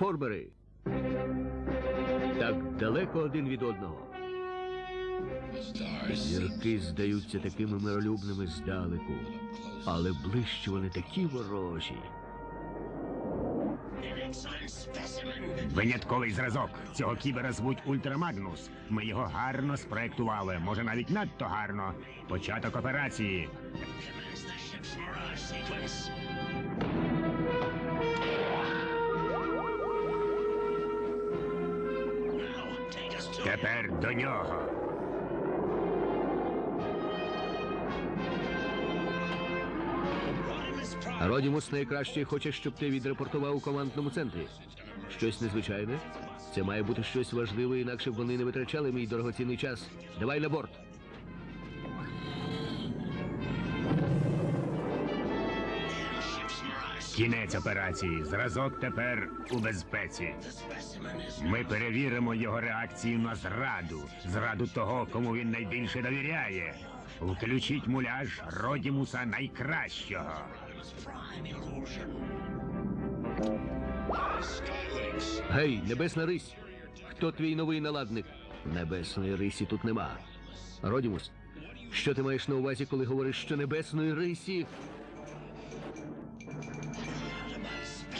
Трансформери. Так далеко один від одного. Зірки здаються такими миролюбними здалеку, але ближче вони такі ворожі. Винятковий зразок. Цього кібера звуть Ультрамагнус. Ми його гарно спроектували, може навіть надто гарно. Початок операції. Тепер до нього. Родімус найкраще хоче, щоб ти відрепортував у командному центрі. Щось незвичайне. Це має бути щось важливе, інакше б вони не витрачали мій дорогоцінний час. Давай на борт. Кінець операції. Зразок тепер у безпеці. Ми перевіримо його реакцію на зраду. Зраду того, кому він найбільше довіряє. Включіть муляж Родімуса найкращого. Гей, небесна рись! Хто твій новий наладник? Небесної рисі тут нема. Родімус, що ти маєш на увазі, коли говориш, що небесної рисі?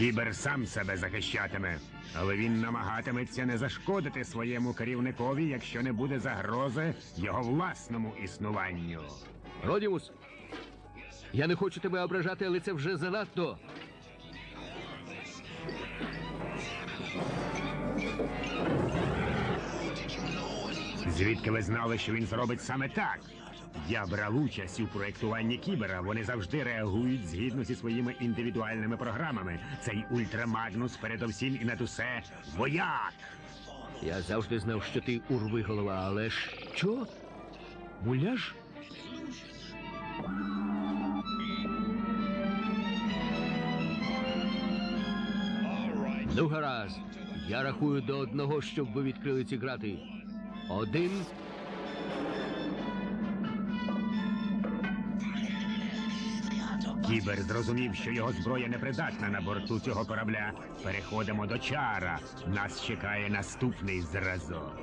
Кібер сам себе захищатиме, але він намагатиметься не зашкодити своєму керівникові, якщо не буде загрози його власному існуванню. Родімус! Я не хочу тебе ображати, але це вже занадто. Звідки ви знали, що він зробить саме так? Я брав участь у проєктуванні кібера. Вони завжди реагують згідно зі своїми індивідуальними програмами. Цей ультрамагнус, передовсім і над усе вояк. Я завжди знав, що ти урви голова, але що? Муляж? Ну, гаразд. Я рахую до одного, щоб ви відкрили ці грати. Один. Кібер зрозумів, що його зброя непридатна на борту цього корабля. Переходимо до чара. Нас чекає наступний зразок.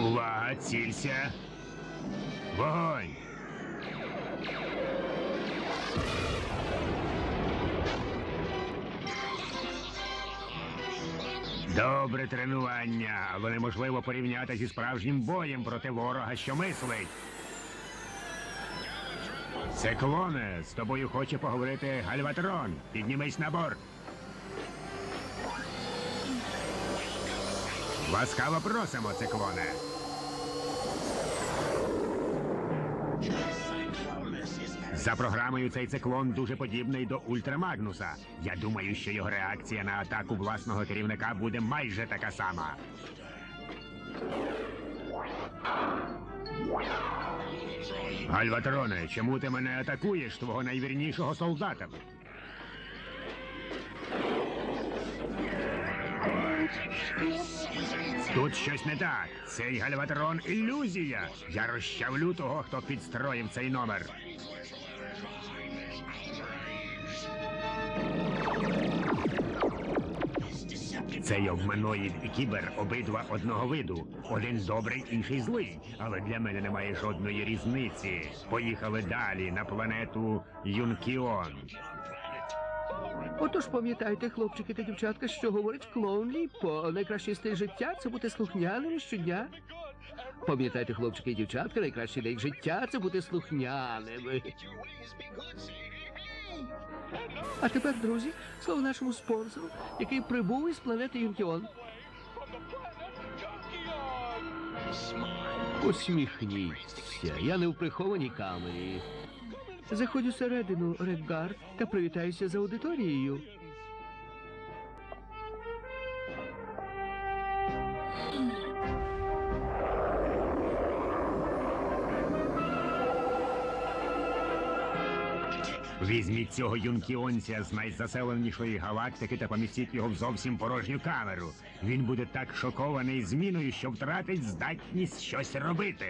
Увага, цілься. Вогонь! Добре тренування, але неможливо порівняти зі справжнім боєм проти ворога, що мислить. Циклоне, з тобою хоче поговорити Гальватрон. Піднімись на борт. Ласкаво просимо, циклоне. За програмою цей циклон дуже подібний до Ультрамагнуса. Я думаю, що його реакція на атаку власного керівника буде майже така сама. Альватроне, чому ти мене атакуєш, твого найвірнішого солдата? Тут щось не так. Цей гальватрон ілюзія. Я розчавлю того, хто підстроїв цей номер. Цей обманоїд і кібер обидва одного виду. Один добрий, інший злий. Але для мене немає жодної різниці. Поїхали далі на планету Юнкіон. Отож пам'ятайте, хлопчики та дівчатка, що говорить клоун Ліппо. Найкращий стиль життя це бути слухняним щодня. Пам'ятайте, хлопчики і дівчатка, найкращий день життя це бути слухняними. А тепер, друзі, слово нашому спонсору, який прибув із планети Юнкіон. Усміхніться, я не в прихованій камері. Заходь усередину, Редгард, та привітаюся з аудиторією. Візьміть цього юнкіонця з найзаселенішої галактики та помістіть його в зовсім порожню камеру. Він буде так шокований зміною, що втратить здатність щось робити.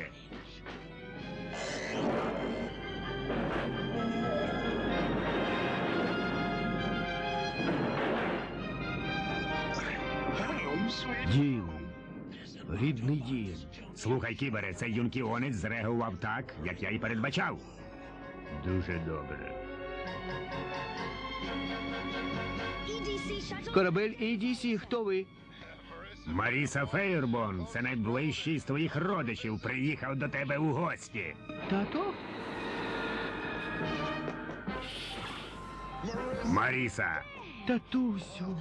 Дім. Рідний дім. Слухай, кібере, цей юнкіонець зреагував так, як я і передбачав. Дуже добре. Корабель ADC, хто ви? Маріса Фейербон, це найближчий з твоїх родичів, приїхав до тебе у гості. Тато? Маріса, Татусю.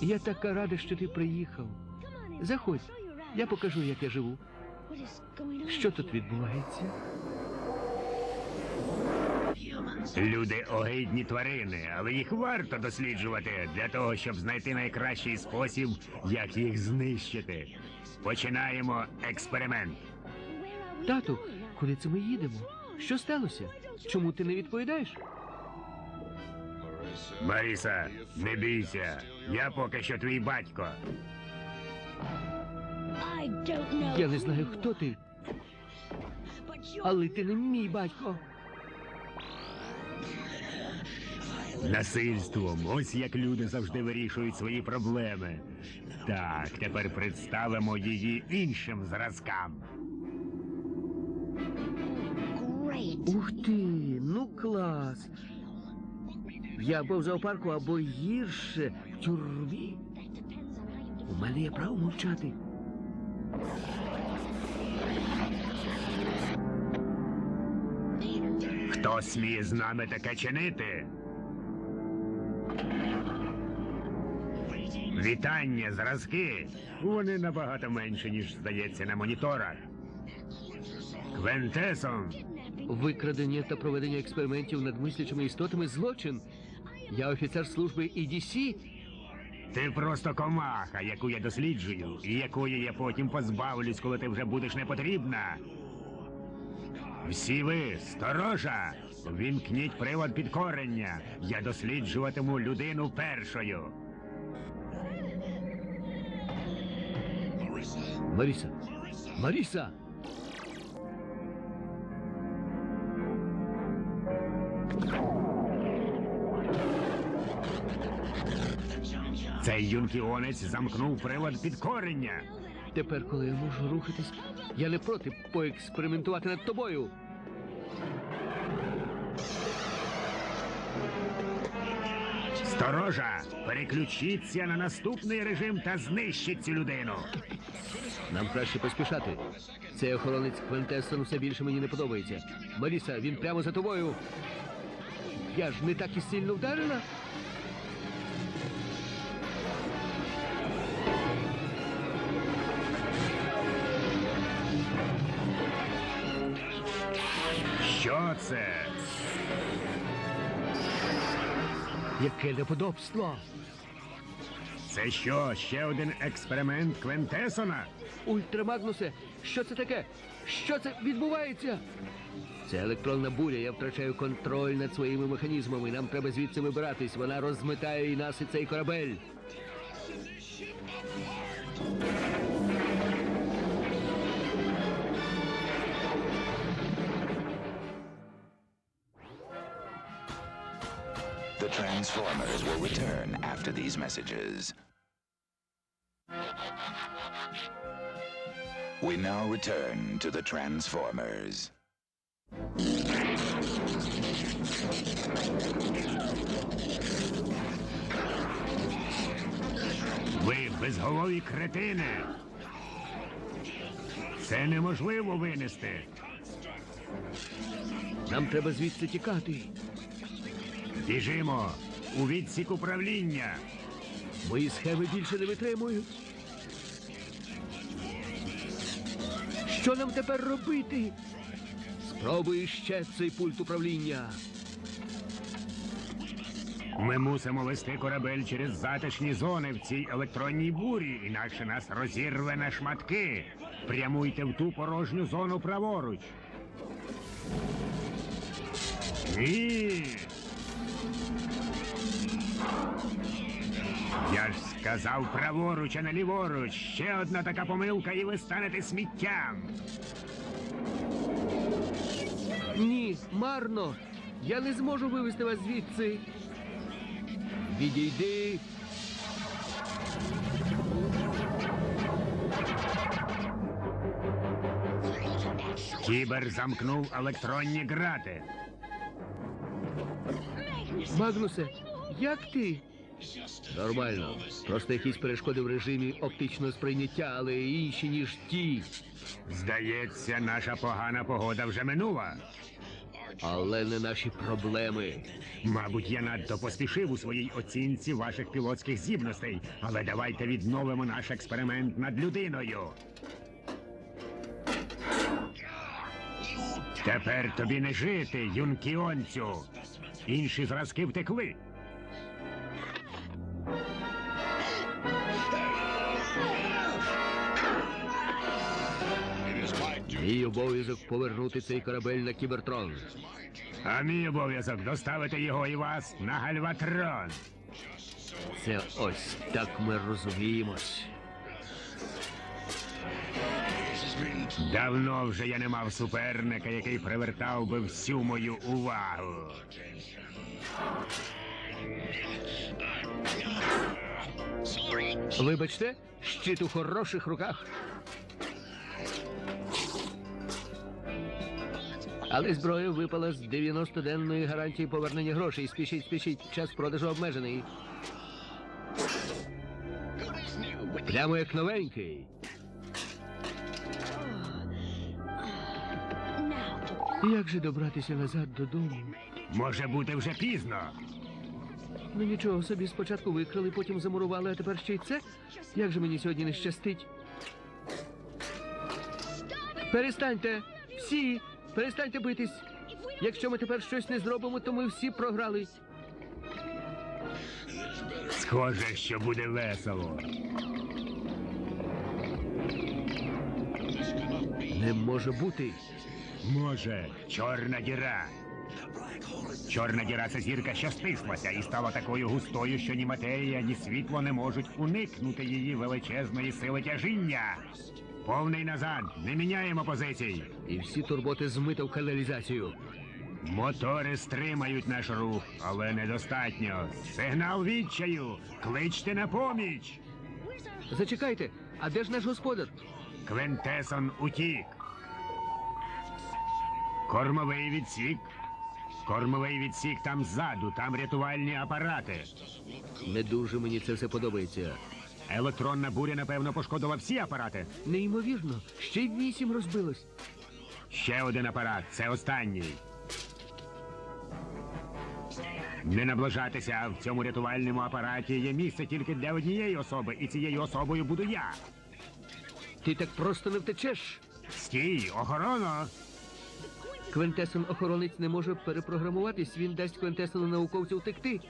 Я така рада, що ти приїхав. Заходь, я покажу, як я живу. Що тут відбувається? Люди огидні тварини, але їх варто досліджувати для того, щоб знайти найкращий спосіб, як їх знищити. Починаємо експеримент. Тату, куди це ми їдемо? Що сталося? Чому ти не відповідаєш? Маріса, не бійся. Я поки що твій батько. Я не знаю, хто ти, але ти не мій батько. Насильством, ось як люди завжди вирішують свої проблеми. Так, тепер представимо її іншим зразкам. Ух ти, ну клас. Я або в зоопарку, або гірше в тюрмі. У мене є право мовчати. Хто сміє з нами таке чинити? Вітання, зразки. Вони набагато менше, ніж здається на моніторах. Квентесон, Викрадення та проведення експериментів над мислячими істотами злочин. Я офіцер служби EDC. ти просто комаха, яку я досліджую, і якої я потім позбавлюсь, коли ти вже будеш непотрібна. Всі ви, сторожа, вімкніть привод підкорення. Я досліджуватиму людину першою. Маріса. Маріса. Цей юнкіонець замкнув привод підкорення. Тепер, коли я можу рухатись, я не проти поекспериментувати над тобою. Сторожа, переключіться на наступний режим та знищіть цю людину. Нам краще поспішати. Цей охоронець Квентесон все більше мені не подобається. Маріса, він прямо за тобою. Я ж не так і сильно вдарила. Що це? Яке неподобство. Це що, ще один експеримент Квентесона? Ультрамагнусе, що це таке? Що це відбувається? Це електронна буря. Я втрачаю контроль над своїми механізмами. Нам треба звідси вибиратись. Вона розмитає і нас, і цей корабель. The Transformers will return after these messages. We now return to the Transformers. Ви безголові кретини. Це неможливо винести. Нам треба звідси тікати. Біжимо у відсік управління. Мої схеми більше не витримують. Що нам тепер робити? Спробуй ще цей пульт управління. Ми мусимо вести корабель через затишні зони в цій електронній бурі, інакше нас розірве на шматки. Прямуйте в ту порожню зону праворуч. Ні. Я ж сказав праворуч, а не ліворуч. Ще одна така помилка, і ви станете сміттям. Ні, марно. Я не зможу вивести вас звідси. Відійди. Кібер замкнув електронні грати. Магнусе, як ти? Нормально. Просто якісь перешкоди в режимі оптичного сприйняття, але інші, ніж ті. Здається, наша погана погода вже минула. Але не наші проблеми. Мабуть, я надто поспішив у своїй оцінці ваших пілотських здібностей, але давайте відновимо наш експеримент над людиною. Тепер тобі не жити, юнкіонцю. Інші зразки втекли. Мій обов'язок повернути цей корабель на кібертрон. А мій обов'язок доставити його і вас на гальватрон. Це ось так ми розуміємось. Давно вже я не мав суперника, який привертав би всю мою увагу. Вибачте, щит у хороших руках. Але зброя випала з 90-денної гарантії повернення грошей. Спішіть, спішіть, час продажу обмежений. Прямо як новенький. Як же добратися назад додому? Може бути вже пізно. Ну нічого собі спочатку викрали, потім замурували, а тепер ще й це. Як же мені сьогодні не щастить? Перестаньте! Всі! Перестаньте битись! Якщо ми тепер щось не зробимо, то ми всі програли. Схоже, що буде весело. Не може бути. Може, чорна діра. Чорна діра це зірка, що стислася і стала такою густою, що ні матерія, ні світло не можуть уникнути її величезної сили тяжіння. Повний назад, не міняємо позицій. І всі турботи змито в каналізацію. Мотори стримають наш рух, але недостатньо. Сигнал відчаю. Кличте на поміч. Зачекайте, а де ж наш господар? Квентесон утік. Кормовий відсік. Кормовий відсік там ззаду, там рятувальні апарати. Не дуже мені це все подобається. Електронна буря, напевно, пошкодила всі апарати. Неймовірно, ще й вісім розбилось. Ще один апарат, це останній. Не наближатися в цьому рятувальному апараті є місце тільки для однієї особи, і цією особою буду я. Ти так просто не втечеш. Стій, охорона! Квентесон охоронець не може перепрограмуватись, він дасть Квентесону науковцю втекти.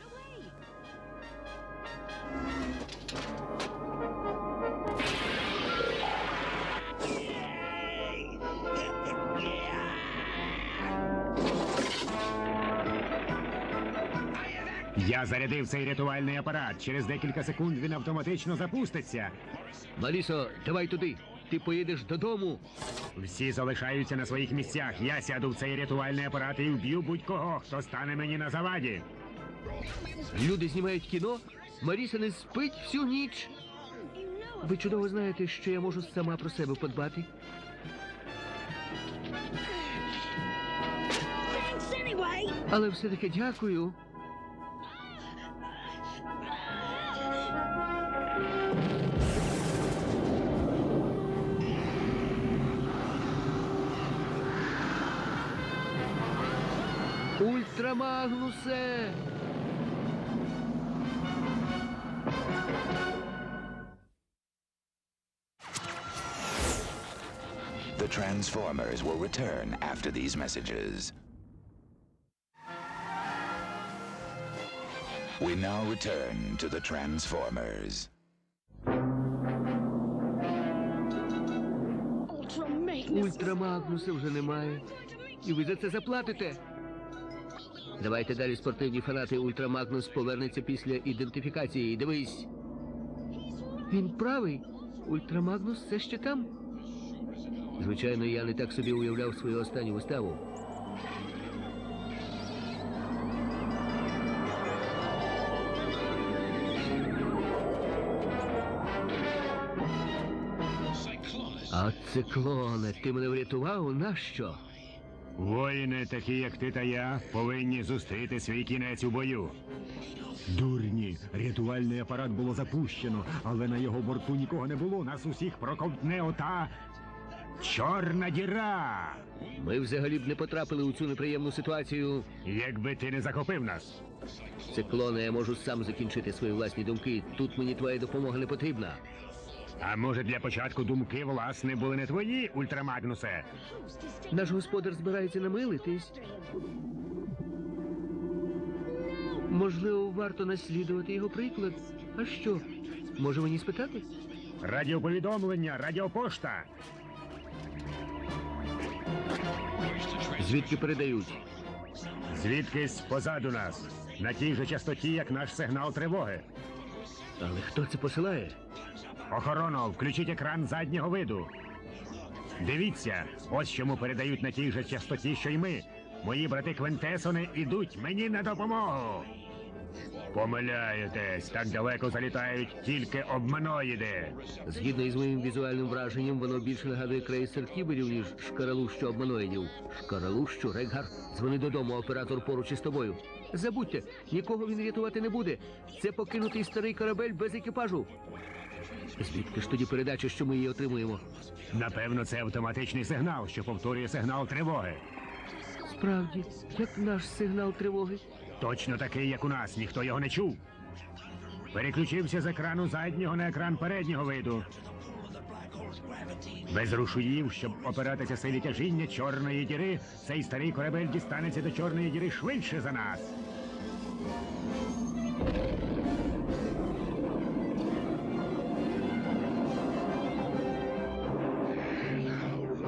Я зарядив цей рятувальний апарат. Через декілька секунд він автоматично запуститься. Малісо, давай туди. Ти поїдеш додому. Всі залишаються на своїх місцях. Я сяду в цей рятувальний апарат і вб'ю будь-кого, хто стане мені на заваді. Люди знімають кіно. Маріса не спить всю ніч. Ви чудово знаєте, що я можу сама про себе подбати. Але все-таки дякую. Ультрамагнусе! The Transformers will return after these messages. We now return to the Transformers. Ultra Magnus. Ультрамагнуса вже немає. І ви за це заплатите. Давайте далі спортивні фанати Ультрамагнус повернеться після ідентифікації. Дивись. Він правий. Ультрамагнус все ще там. Звичайно, я не так собі уявляв свою останню виставу. А циклоне, ти мене врятував? Нащо? Воїни, такі як ти та я, повинні зустріти свій кінець у бою. Дурні, рятувальний апарат було запущено, але на його борту нікого не було. Нас усіх проковтне ота чорна діра. Ми взагалі б не потрапили у цю неприємну ситуацію. Якби ти не захопив нас. Циклоне, я можу сам закінчити свої власні думки. Тут мені твоя допомога не потрібна. А може для початку думки власне були не твої, ультрамагнусе? Наш господар збирається намилитись. Можливо, варто наслідувати його приклад. А що? Може мені спитати? Радіоповідомлення, радіопошта. Звідки передають? Звідкись позаду нас. На тій же частоті, як наш сигнал тривоги. Але хто це посилає? Охорона, включіть екран заднього виду. Дивіться, ось чому передають на тій же частоті, що й ми. Мої брати Квентесони ідуть мені на допомогу. Помиляєтесь, так далеко залітають тільки обманоїди. Згідно із моїм візуальним враженням, воно більше нагадує крейсер кіберів, ніж шкаралущу обманоїдів. Шкаралущу, Регар, дзвони додому, оператор поруч із тобою. Забудьте, нікого він рятувати не буде. Це покинутий старий корабель без екіпажу. Звідки ж тоді передача, що ми її отримуємо? Напевно, це автоматичний сигнал, що повторює сигнал тривоги. Справді, як наш сигнал тривоги. Точно такий, як у нас, ніхто його не чув. Переключився з екрану заднього на екран переднього виду. Без рушуїв, щоб опиратися силі тяжіння чорної діри, цей старий корабель дістанеться до чорної діри швидше за нас.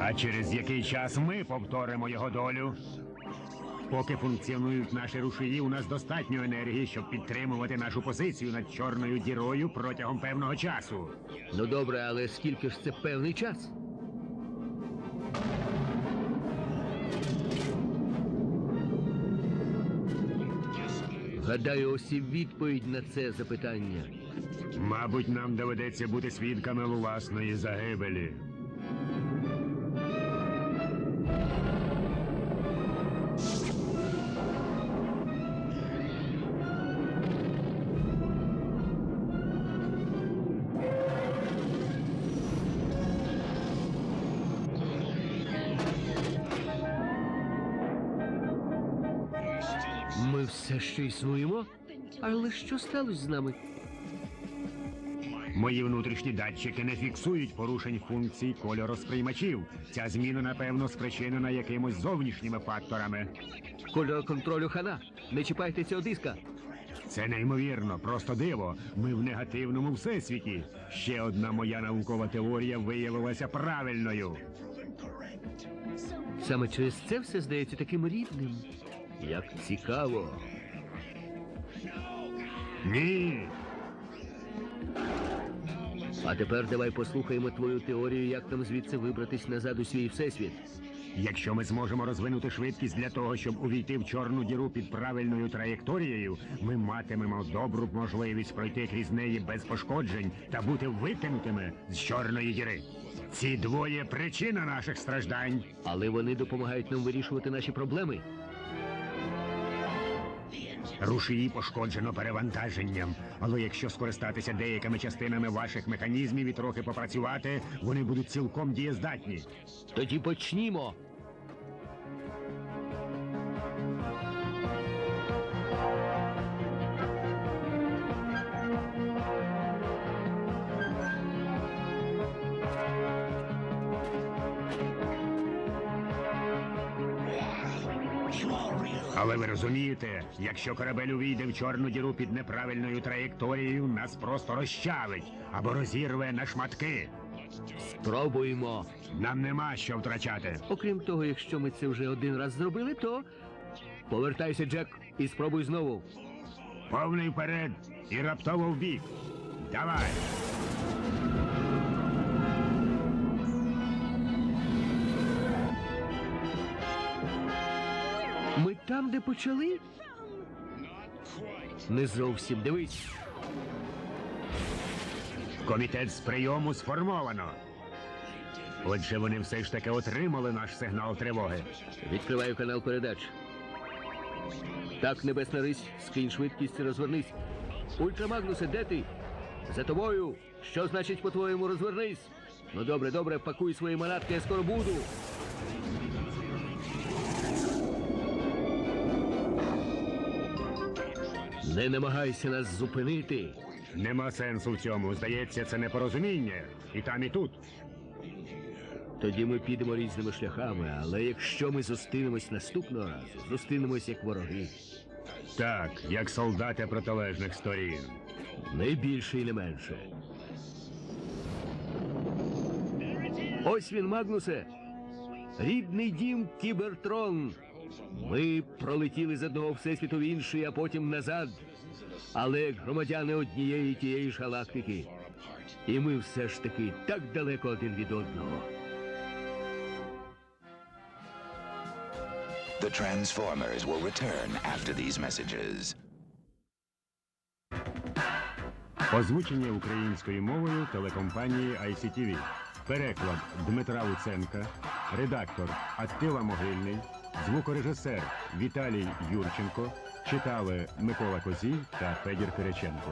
А через який час ми повторимо його долю? Поки функціонують наші рушії, у нас достатньо енергії, щоб підтримувати нашу позицію над чорною дірою протягом певного часу. Ну добре, але скільки ж це певний час? Гадаю, ось і відповідь на це запитання. Мабуть, нам доведеться бути свідками власної загибелі. Все ще існуємо? Але що сталося з нами? Мої внутрішні датчики не фіксують порушень функцій кольоросприймачів. Ця зміна, напевно, спричинена якимось зовнішніми факторами. Кольор контролю хана. Не чіпайте цього диска. Це неймовірно, просто диво. Ми в негативному всесвіті. Ще одна моя наукова теорія виявилася правильною. Саме через це все здається таким рідним. Як цікаво. Ні. А тепер давай послухаємо твою теорію, як нам звідси вибратись назад у свій всесвіт. Якщо ми зможемо розвинути швидкість для того, щоб увійти в чорну діру під правильною траєкторією, ми матимемо добру можливість пройти крізь неї без пошкоджень та бути викинутими з чорної діри. Ці двоє причина наших страждань. Але вони допомагають нам вирішувати наші проблеми. Рушії пошкоджено перевантаженням. Але якщо скористатися деякими частинами ваших механізмів і трохи попрацювати, вони будуть цілком дієздатні. Тоді почнімо. Але ви розумієте, якщо корабель увійде в чорну діру під неправильною траєкторією, нас просто розчавить або розірве на шматки. Спробуємо. Нам нема що втрачати. Окрім того, якщо ми це вже один раз зробили, то Повертайся, Джек, і спробуй знову. Повний вперед і раптово вбік. Давай. Там, де почали? Не зовсім дивись. Комітет з прийому сформовано. Отже, вони все ж таки отримали наш сигнал тривоги. Відкриваю канал передач. Так, небесна рись, скинь швидкість і розвернись. Ультрамагнусе, де ти? За тобою. Що значить по-твоєму розвернись? Ну добре, добре, пакуй свої манатки, я скоро буду. Не намагайся нас зупинити. Нема сенсу в цьому. Здається, це непорозуміння. І там, і тут. Тоді ми підемо різними шляхами, але якщо ми зустрінемось наступного разу, зустрінемось як вороги. Так, як солдати протилежних сторін. Не більше і не менше. Ось він, Магнусе. Рідний дім Кібертрон. Ми пролетіли з одного всесвіту в інший, а потім назад. Але як громадяни однієї тієї ж галактики. І ми все ж таки так далеко один від одного. The Transformers will return after these messages. Озвучення українською мовою телекомпанії ICTV. Переклад Дмитра Луценка, редактор Аттила Могильний, звукорежисер Віталій Юрченко. Читали Микола Козій та Федір Кириченко.